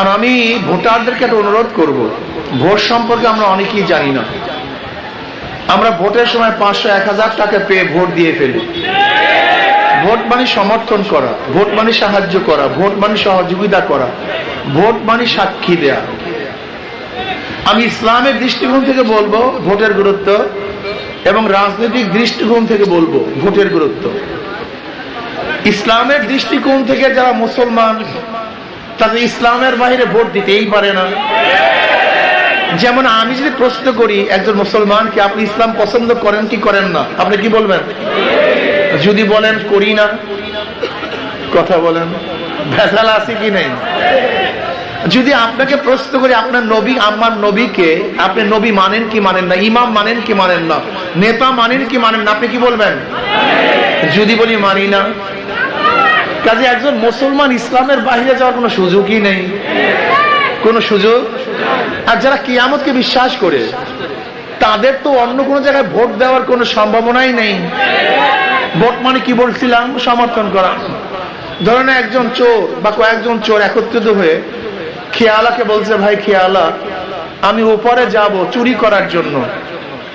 আর আমি ভোটারদেরকে একটা অনুরোধ করব। ভোট সম্পর্কে আমরা অনেকেই জানি না। আমরা ভোটের সময় পাঁচশো এক হাজার টাকা পেয়ে ভোট দিয়ে ফেলি। ভোট মানে সমর্থন করা, ভোট মানে সাহায্য করা, ভোট মানে সহযোগিতা করা, ভোট মানে সাক্ষী দেয়া। আমি ইসলামের দৃষ্টিকোণ থেকে বলব ভোটের গুরুত্ব এবং রাজনৈতিক দৃষ্টিকোণ থেকে বলব ভোটের গুরুত্ব। ইসলামের দৃষ্টিকোণ থেকে যারা মুসলমান তাদের ইসলামের বাইরে ভোট দিতেই পারে না। যেমন আমি যদি প্রশ্ন করি, একজন মুসলমানকে আপনি ইসলাম পছন্দ করেন কি করেন না? আপনি কি বলবেন? যদি বলেন, করি না। কথা বলেন। ভেজাল আছে কি নেই? যদি আপনাকে প্রশ্ন করি, আপনার নবী, আমার নবীকে, আপনি নবী মানেন কি মানেন না, ইমাম মানেন কি মানেন না, নেতা মানেন কি মানেন না, আপনি কি বলবেন? যদি বলি মানি না কাজে একজন মুসলমান ইসলামের বাহিরে যাওয়ার কোনো সুযোগই নেই। কোন সুযোগ? আর যারা কিয়ামতকে বিশ্বাস করে, তাদের তো অন্য কোনো জায়গায় ভোট দেওয়ার কোনো সম্ভাবনাই নেই। ভোট মানে কি বলছিলাম? সমর্থন করা। ধরেন একজন চোর বা কয়েকজন চোর একত্রিত হয়ে খেয়ালাকে বলছে, ভাই খেয়ালা, আমি উপরে যাব চুরি করার জন্য।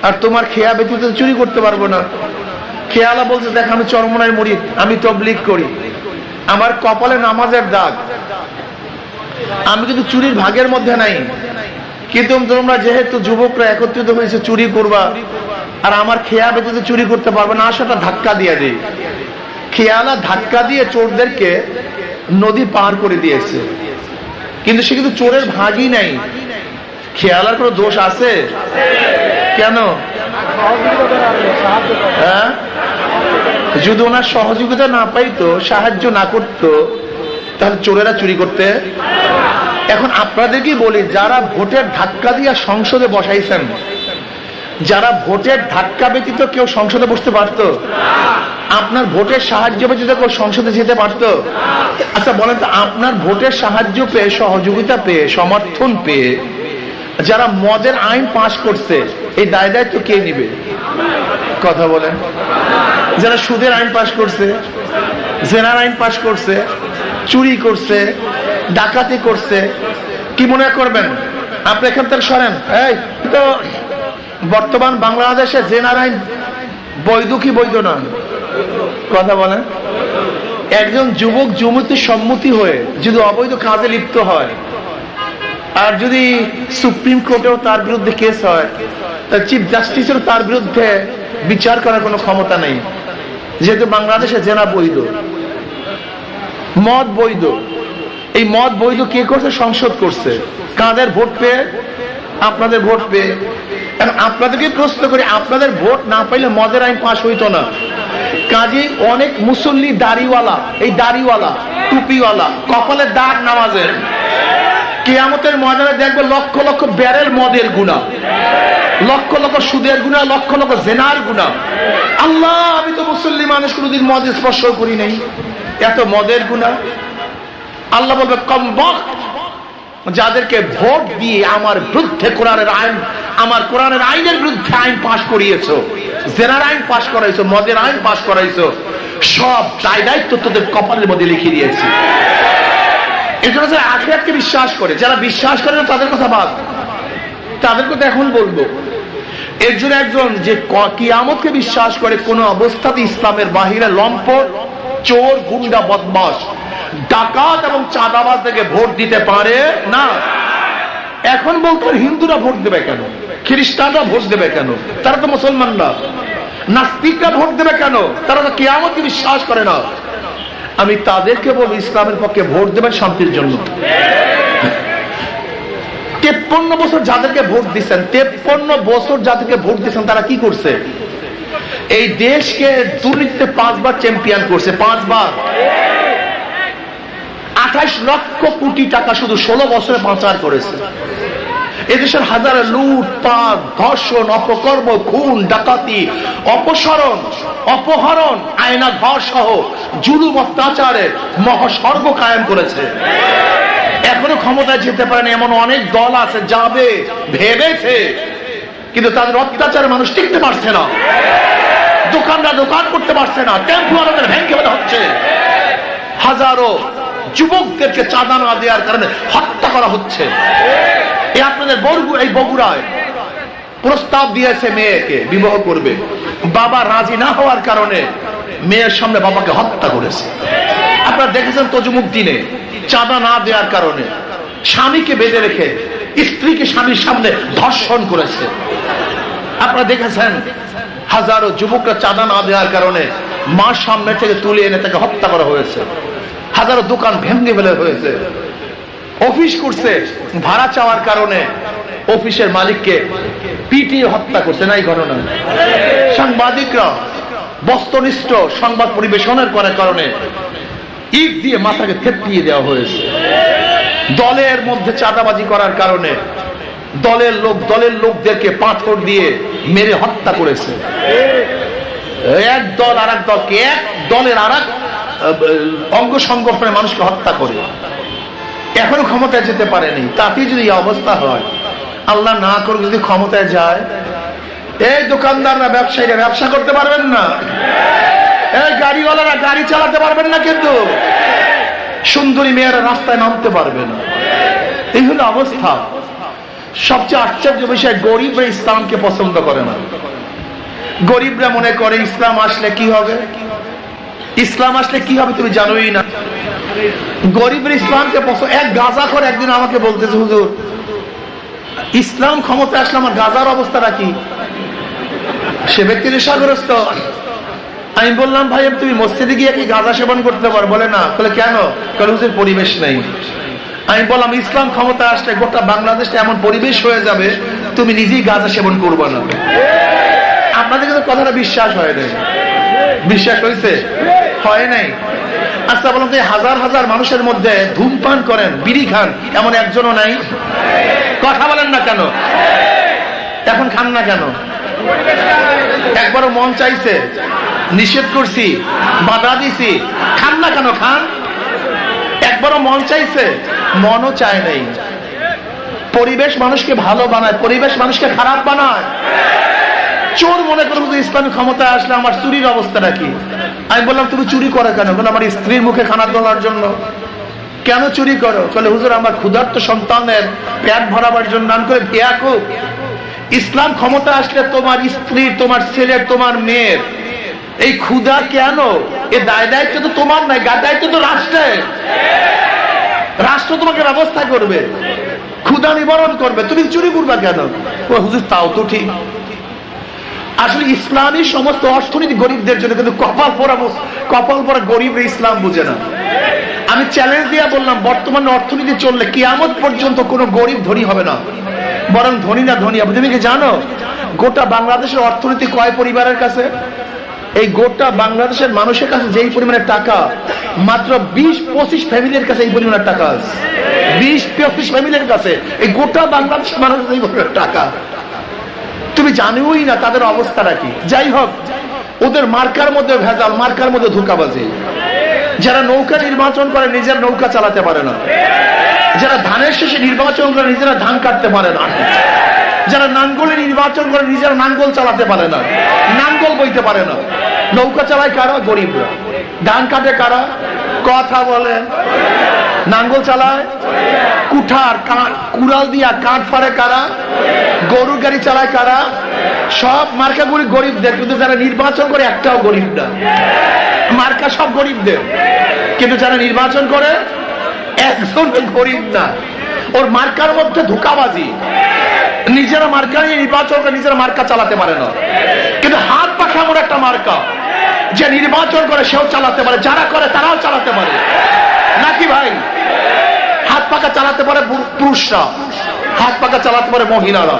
আর তোমার খেয়া ব্যতীত চুরি করতে পারব না। খেয়ালা বলছে, দেখ, আমি চরমনায় মরি আমি তবলিক করি। আমার কপালে নামাজের দাগ। আমি কিন্তু চুরির ভাগের মধ্যে নাই। কিন্তু তোমরা যেহেতু যুবকরা একত্রিত হয়েছে, চুরি করবা। আর আমার খেয়া ব্যতীত চুরি করতে পারবে না আসাটা ধাক্কা দিয়ে দিই খেয়ালা ধাক্কা দিয়ে চোরদেরকে নদী পার করে দিয়েছে। কিন্তু সে কিন্তু চোরের ভাগই নাই। খেয়ালার কোনো দোষ আছে? কেন? হ্যাঁ? যদি ওনার সহযোগিতা না পাইতো, সাহায্য না করতো, তাহলে চোরেরা চুরি করতে? এখন আপনাদেরকে বলি, যারা ভোটের ধাক্কা দিয়া সংসদে বসাইছেন, যারা ভোটের ধাক্কা ব্যতীত কেউ সংসদে বসতে পারত? আপনার ভোটের সাহায্য ব্যতীত কেউ সংসদে যেতে পারত? আচ্ছা বলেন তো, আপনার ভোটের সাহায্য পেয়ে, সহযোগিতা পেয়ে, সমর্থন পেয়ে, যারা মদের আইন পাশ করছে, এই দায় দায়িত্ব কে নিবে? কথা বলেন। যারা সুদের আইন পাশ করছে, জেনার আইন পাশ করছে, চুরি করছে, ডাকাতি করছে, কি মনে করবেন? আপনি এখান থেকে সরেন। এই, তো বর্তমান বাংলাদেশে জেনার আইন বৈধ কি বৈধ নয়? কথা বলেন। একজন যুবক যুবতী সম্মতি হয়ে যদি অবৈধ কাজে লিপ্ত হয়, আর যদি সুপ্রিম কোর্টেও তার বিরুদ্ধে কেস হয় চিফ জাস্টিসের তার বিরুদ্ধে বিচার করার কোনো ক্ষমতা নেই। যেহেতু বাংলাদেশে জেনা বৈধ, মদ বৈধ। এই মদ বৈধ কে করছে? সংসদ করছে। কাদের ভোট পেয়ে? আপনাদের ভোট পেয়ে। এখন আপনাদেরকে প্রশ্ন করি, আপনাদের ভোট না পাইলে মদের আইন পাশ হইতো না। কাজে, অনেক মুসল্লি দাড়িওয়ালা, এই দাড়িওয়ালা, টুপিওয়ালা, কপালে দাগ নামাজের। কেয়ামতের ময়দানে দেখবে লক্ষ লক্ষ ব্যারেল মদের গুণা। লক্ষ লক্ষ সুদের গুণা, লক্ষ লক্ষ জেনার গুণা। আল্লাহ, আমি তো মুসল্লি মানুষ, কোনোদিন মদ স্পর্শ করি নাই। এত মদের গুণা। আল্লাহ বলবে, কম যাদেরকে ভোট দিয়ে আমার বিরুদ্ধে কোরআনের আইন, আমার কোরআনের আইনের বিরুদ্ধে আইন পাশ করিয়েছ, জেনার আইন পাশ করাইছো, মদের আইন পাশ করাইছো, সব দায় দায়িত্ব তোদের কপালের মধ্যে লিখে দিয়েছি। এজন্য যারা আখিরাতকে বিশ্বাস করে, যারা বিশ্বাস করে না, তাদের কথা বাদ। তাদের কথা এখন বলব। একজন একজন যে কিয়ামতকে বিশ্বাস করে, কোন অবস্থাতে ইসলামের বাহিরে লম্পট চোর, গুন্ডা বদমাস ডাকাত এবং চাঁদাবাজ থেকে ভোট দিতে পারে না। এখন বলতো হিন্দুরা ভোট দেবে কেন? খ্রিস্টানরা ভোট দেবে কেন? তারা তো মুসলমান না নাস্তিকরা ভোট দেবে কেন? তারা তো কেয়ামতকে বিশ্বাস করে না। আমি তাদেরকে বলব, ইসলামের পক্ষে ভোট দেবেন শান্তির জন্য। তেপ্পন্ন বছর যাদেরকে ভোট দিচ্ছেন, তেপ্পন্ন বছর যাদেরকে ভোট দিচ্ছেন, তারা কি করছে? এই দেশকে দুর্নীতিতে পাঁচবার চ্যাম্পিয়ন করছে, পাঁচবার। আঠাইশ লক্ষ কোটি টাকা শুধু ষোলো বছরে পাচার করেছে। এদেশের হাজারে লুটপাট ধর্ষণ, অপকর্ম, খুন, ডাকাতি, অপসরণ, অপহরণ আয়না ঘর সহ জুলুম, অত্যাচারে মহাস্বর্গ কায়েম করেছে। এখনও ক্ষমতায় যেতে পারেনি এমন অনেক দল আছে, যাবে, ভেবেছে, কিন্তু তাদের অত্যাচারে মানুষ টিকতে পারছে না। দোকানরা দোকান করতে পারছে না, টেম্পু আমাদের ভেঙে ফেলা হচ্ছে। হাজারো যুবকদেরকে চাঁদা না দেওয়ার কারণে হত্যা করা হচ্ছে। এই বগুড়ায়। প্রস্তাব দিয়েছে মেয়েকে, বিবাহ করবে। বাবা রাজি না হওয়ার কারণে মেয়ের সামনে বাবাকে হত্যা করেছে। আপনারা দেখেছেন তজুমুক দিনে, চাঁদা না দেওয়ার কারণে স্বামীকে বেঁধে রেখে স্ত্রীকে স্বামীর সামনে ধর্ষণ করেছে। আপনারা দেখেছেন হাজারো যুবকরা চাঁদা না দেওয়ার কারণে মার সামনে থেকে তুলে এনে তাকে হত্যা করা হয়েছে। হাজারো দোকান ভেঙে ফেলে হয়েছে। অফিস করছে, ভাড়া চাওয়ার কারণে অফিসের মালিককে পিটিয়ে হত্যা করছে না এই ঘটনা সাংবাদিকরা বস্তনিষ্ঠ সংবাদ পরিবেশনের করার কারণে ইট দিয়ে মাথাকে থেপিয়ে দেওয়া হয়েছে। দলের মধ্যে চাঁদাবাজি করার কারণে দলের লোক দলের লোকদেরকে পাথর দিয়ে মেরে হত্যা করেছে। এক দল আর এক দলকে এক দলের আর এক অঙ্গ সংগঠনের মানুষকে হত্যা করে। এখনও ক্ষমতায় যেতে পারেনি। তাতে যদি অবস্থা হয় আল্লাহ না করুক যদি ক্ষমতায় যায়। এই দোকানদাররা ব্যবসায়ীরা ব্যবসা করতে পারবেন না। এই গাড়িওয়ালারা গাড়ি চালাতে পারবেন না কিন্তু। সুন্দরী মেয়েরা রাস্তায় নামতে পারবে না। এই হলো অবস্থা। সবচেয়ে আশ্চর্য বিষয়, গরিবরা ইসলামকে পছন্দ করে না। গরিবরা মনে করে ইসলাম আসলে কি হবে? ইসলাম আসলে কি হবে তুমি জানোই না। গরিবের ইসলামকে পছন্দ এক গাজা করে একদিন আমাকে বলতেছে, হুজুর ইসলাম ক্ষমতা আসলে আমার গাজার অবস্থাটা কি? সে ব্যক্তি নেশাগ্রস্ত। আমি বললাম, ভাই তুমি মসজিদে গিয়ে কি গাঁজা সেবন করতে পারো? বলে, না। বলে, কেন? কারণ পরিবেশ নেই। আমি বললাম, ইসলাম ক্ষমতা আসলে গোটা বাংলাদেশে এমন পরিবেশ হয়ে যাবে, তুমি নিজেই গাঁজা সেবন করবে না। আপনাদের কিন্তু কথাটা বিশ্বাস হয় নাই। বিশ্বাস হয়েছে? হয় নাই? আচ্ছা বলুন এই হাজার হাজার মানুষের মধ্যে ধূমপান করেন, বিড়ি খান, এমন একজনও নাই? কথা বলেন না কেন? এখন খান না কেন? একবারও মন চাইছে, নিষেধ করছি, বাধা দিছি, খান না কেন, খান? একবারও মন চাইছে, মনও চায় নাই। পরিবেশ মানুষকে ভালো বানায়, পরিবেশ মানুষকে খারাপ বানায়। চোর মনে করব যে ইসলামী ক্ষমতায় আসলে আমার চুরির অবস্থাটা কি? আমি বললাম, তুমি চুরি করে কেন? বলে আমার স্ত্রীর মুখে খানা তোলার জন্য। কেন চুরি করো? বলে, হুজুর, আমার ক্ষুধার্ত সন্তানের পেট ভরাবার জন্য। নাম করে পেয়াকু ইসলাম ক্ষমতা আসলে তোমার স্ত্রীর তোমার ছেলের তোমার মেয়ের এই ক্ষুধা কেন? এ দায় দায়িত্ব তো তোমার নাই গা দায়িত্ব তো রাষ্ট্রের। রাষ্ট্র তোমাকে ব্যবস্থা করবে, ক্ষুধা নিবারণ করবে। তুমি চুরি করবা কেন? হুজুর, তাও তো ঠিক। আসলে ইসলামী সমস্ত অর্থনীতি গরিবদের জন্য, কিন্তু কপাল পরা কপাল পরা গরিব ইসলাম বুঝে না। আমি চ্যালেঞ্জ দিয়ে বললাম, বর্তমানে অর্থনীতি চললে কিয়ামত পর্যন্ত কোনো গরিব ধনী হবে না। বরং ধনী না ধনী তুমি কি জানো, গোটা বাংলাদেশের অর্থনীতি কয় পরিবারের কাছে? এই গোটা বাংলাদেশের মানুষের কাছে যেই পরিমাণের টাকা, মাত্র বিশ পঁচিশ ফ্যামিলির কাছে এই পরিমাণের টাকা আছে। বিশ পঁচিশ ফ্যামিলির কাছে। এই গোটা বাংলাদেশের মানুষের এই পরিমাণের টাকা। তুমি জানোই না তাদের অবস্থাটা কি। যাই হোক, ওদের মার্কার মধ্যে ভেজাল, মার্কার মধ্যে ধোকাবাজি। যারা নৌকা নির্বাচন করে, নিজের নৌকা চালাতে পারে না। যারা ধানের শেষে নির্বাচন করে, নিজেরা ধান কাটতে পারে না। যারা নাঙ্গলে নির্বাচন করে, নিজেরা নাঙ্গল চালাতে পারে না। নাঙ্গল বইতে পারে না। নৌকা চালায় কারা? গরিবরা। ধান কাটে কারা? কথা বলে নাঙ্গল চালায়? কুঠার কুড়াল দিয়া কাঠ ফাড়ে কারা? গরুর গাড়ি চালায় কারা? সব মার্কাগুলি গরিবদের, কিন্তু যারা নির্বাচন করে একটাও গরিব না। মার্কা সব গরিবদের, কিন্তু যারা নির্বাচন করে একজন গরিব না। ওর মার্কার মধ্যে ধোকাবাজি। নিজেরা মার্কা নিয়ে নির্বাচন করে নিজেরা মার্কা চালাতে পারে না। কিন্তু হাত পাখা এমন একটা মার্কা, যে নির্বাচন করে সেও চালাতে পারে, যারা করে তারাও চালাতে পারে। নাকি ভাই? হাত পাকা চালাতে পারে পুরুষরা, হাত পাকা চালাতে পারে মহিলারা।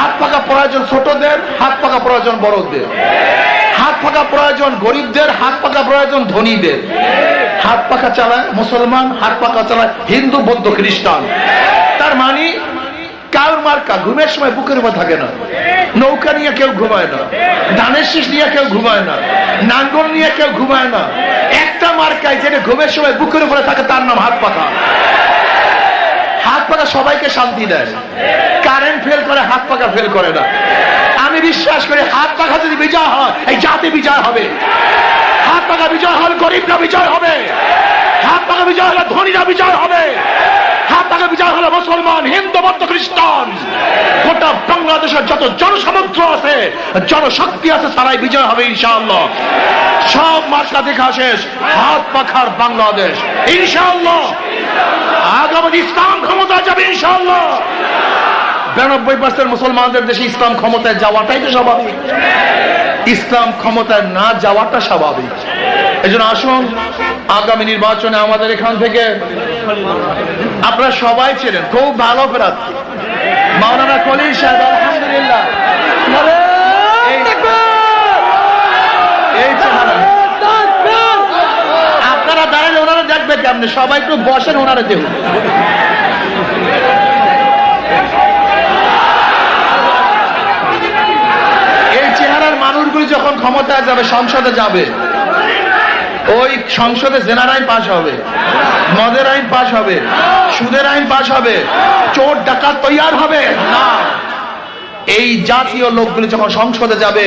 হাত পাকা প্রয়োজন ছোটদের, হাত পাকা প্রয়োজন বড়দের। হাত পাকা প্রয়োজন গরিবদের, হাত পাকা প্রয়োজন ধনীদের। হাত পাকা চালায় মুসলমান, হাত পাকা চালায় হিন্দু, বৌদ্ধ, খ্রিস্টান। তার মানে কার মার্কা ঘুমের সময় বুকের উপর থাকে না। নৌকা নিয়ে কেউ ঘুমায় না। ধানের শীষ নিয়ে কেউ ঘুমায় না। নাঙ্গল নিয়ে কেউ ঘুমায় না। একটা মার্কায় যেটা ঘুমের সময় বুকের উপরে থাকে, তার নাম হাত পাকা। হাত পাকা সবাইকে শান্তি দেয়। কারেন্ট ফেল করে, হাত পাকা ফেল করে না। আমি বিশ্বাস করি, হাত পাখা যদি বিজয় হয়, এই জাতি বিজয় হবে। হাত পাকা বিজয় হল গরিবরা বিজয় হবে। হাত পাকা বিজয় হলে ধনীরা বিজয় হবে। হাত পাকা বিজয় হলে মুসলমান, হিন্দু, বৌদ্ধ, খ্রিস্টান। গোটা বাংলাদেশের যত জনসমুদ্র আছে, জনশক্তি আছে, তারাই বিজয় হবে ইনশাআল্লাহ। সব মাসলা দেখা শেষ, হাত পাখার বাংলাদেশ। ইনশাআল্লাহ। আগামী ইসলাম ক্ষমতা যাবে ইনশাআল্লাহ। বিরানব্বই পার্সেন্ট মুসলমানদের দেশে ইসলাম ক্ষমতায় যাওয়াটাই তো স্বাভাবিক। ইসলাম ক্ষমতায় না যাওয়াটা স্বাভাবিক। এই জন্য আসুন, আগামী নির্বাচনে আমাদের এখান থেকে আপনারা সবাই ছিলেন খুব ভালো প্রার্থী মাওলানা কলির সাহেব, আলহামদুলিল্লাহ। এই চেহারা। আপনারা দাঁড়ালে ওনারা দেখবে কেমনে, সবাই একটু বসেন, ওনারা দেখুন। এই চেহারার মানুষগুলি যখন ক্ষমতায় যাবে, সংসদে যাবে ওই সংসদে জেনার আইন পাশ হবে, মদের আইন পাশ হবে, সুদের আইন পাশ হবে, চোর ডাকাত তৈয়ার হবে। না। এই জাতীয় লোকগুলি যখন সংসদে যাবে,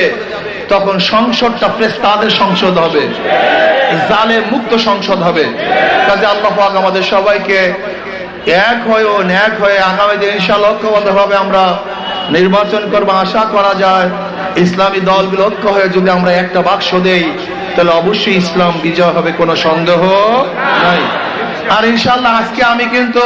তখন সংসদটা তাদের সংসদ হবে, জালে মুক্ত সংসদ হবে। কাজে আল্লাহ আমাদের সবাইকে এক হয়ে ও ন্যাক হয়ে আগামী দিন ইনশাআল্লাহ ঐক্যবদ্ধভাবে আমরা নির্বাচন করব। আশা করা যায়, ইসলামী দলগুলো ঐক্য হয়ে যদি আমরা একটা বাক্স দেই তাহলে অবশ্যই ইসলাম বিজয় হবে কোনো সন্দেহ নাই। আর ইনশাল্লাহ আজকে আমি কিন্তু